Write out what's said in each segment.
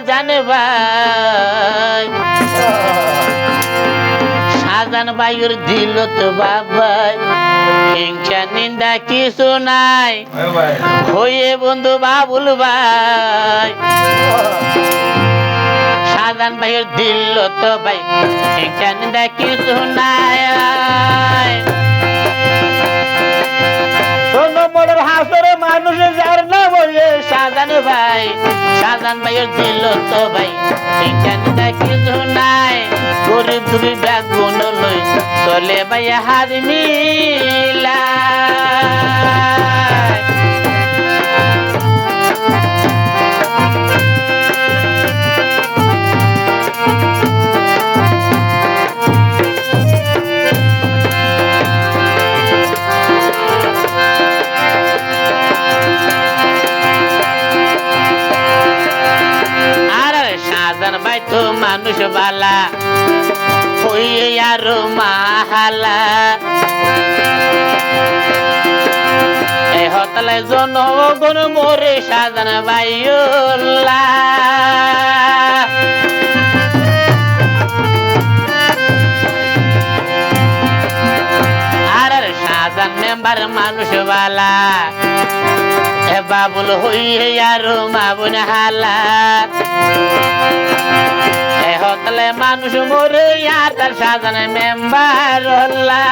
জানে ভাই সাজান ভাইয়ের দিল তো বাবাই। হিংসা নিন্দা কিছু নাই। হয়ে বন্ধু বাবুল ভাই। সাজান ভাইয়ের দিল তো ভাই হিংসা নিন্দা কিছু নাই। নম্বরের হাসরে মানুষ যার না বলে সাজান ভাই সাজান ভাইয়ের দিল তো ভাই। হিংসা দেখি কিছু নাই, গরিব দুবি ব্যাগ গুণ লই চলে ভাই হাত মিলা মানুষ বালা হইয়ে আর মাহালা। এই হতলে জনগণ মোরে সাজান ভাইলা আর সাজান মেম্বার মানুষ বালা এ বাবুল হইয়ে আর মাবুন হালা হতলে মানুষ মরে আর তার সাজান মেম্বার হল্লা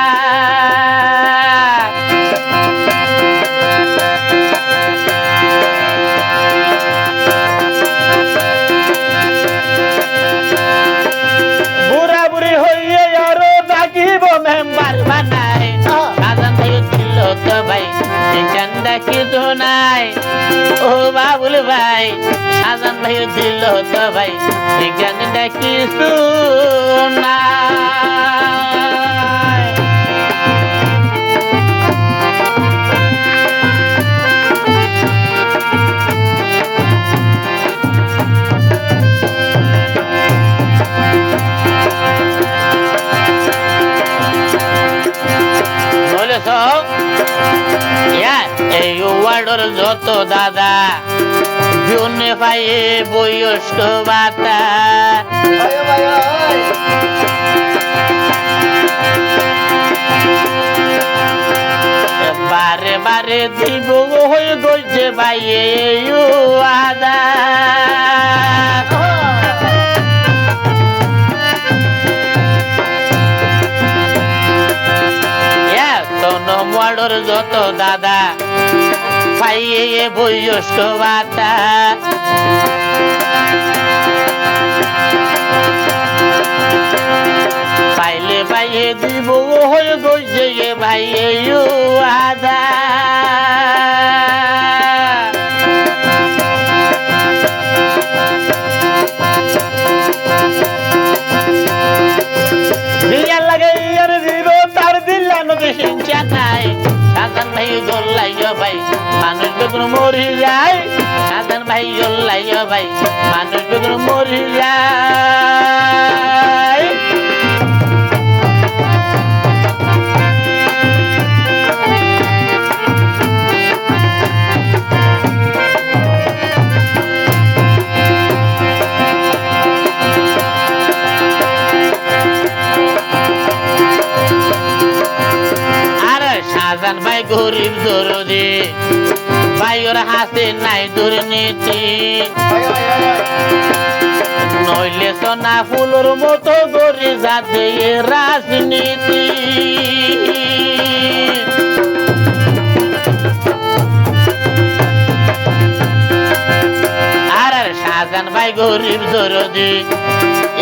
নাই। ও বাবুল ভাই সাজান ভাই দিল তো ভাই চান্দা কিছু নাই। ওয়ার্ডর যত দাদা, জুনে পাইয়ে বয়স্ক বাতা। বারে বারে দিব হয়ে গইছে পাইয়ে আদা। যত দাদা পাইয়ে বয়স্ক বাতা। পাইলে পাইয়ে দিব হয়ে গইছে ভাইয়ে আদা। বিয়ার লাগে সাজান ভাই গোল্লাইয় ভাই, মানুষ বেগুন মরি যায় সাজান ভাই গোল্লাইয় ভাই, মানুষ বেগুন মরি যায় সাজান ভাই গরিব দরদি। ভাইয়ের হাতে নাই দুর্নীতি। নইলে সোনা ফুলোর মতো গরি যাতে রাজনীতি। সাজান ভাই গরিব জরদি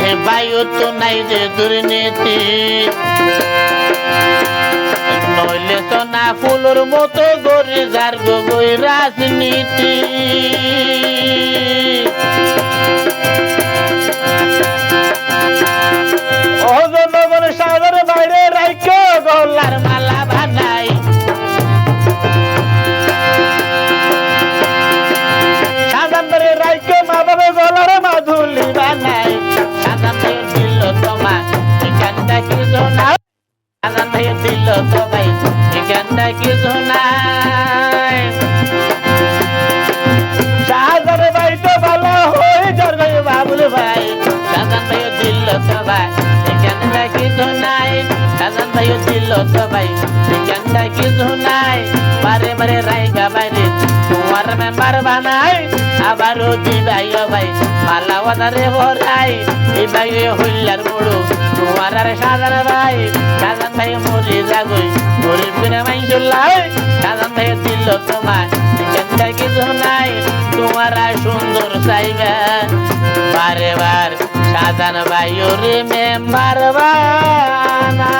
এ ভাইও তো নাই যে দুর্নীতি। নইলে তো না ফুলের মতো গরি যার গগৈ রাজনীতি। কথাই সবাই। এখানটা কিছু নাই। বারে বারে রাইগা বাইরে। তোমার মেম্বার বানাই, আবারও দিবাই ভাই পালাওয়াদারে ভরাই এবার হইলার বড় তোমার আর সাদার ভাই সাদার ভাই মরে যাগই গরিব করে মাইসুল্লাই সাদার ভাই দিল তোমার। এখানটা কিছু নাই, তোমার সুন্দর চাইগা বারে বার সাজান ভাই ওরে মেম্বার বানা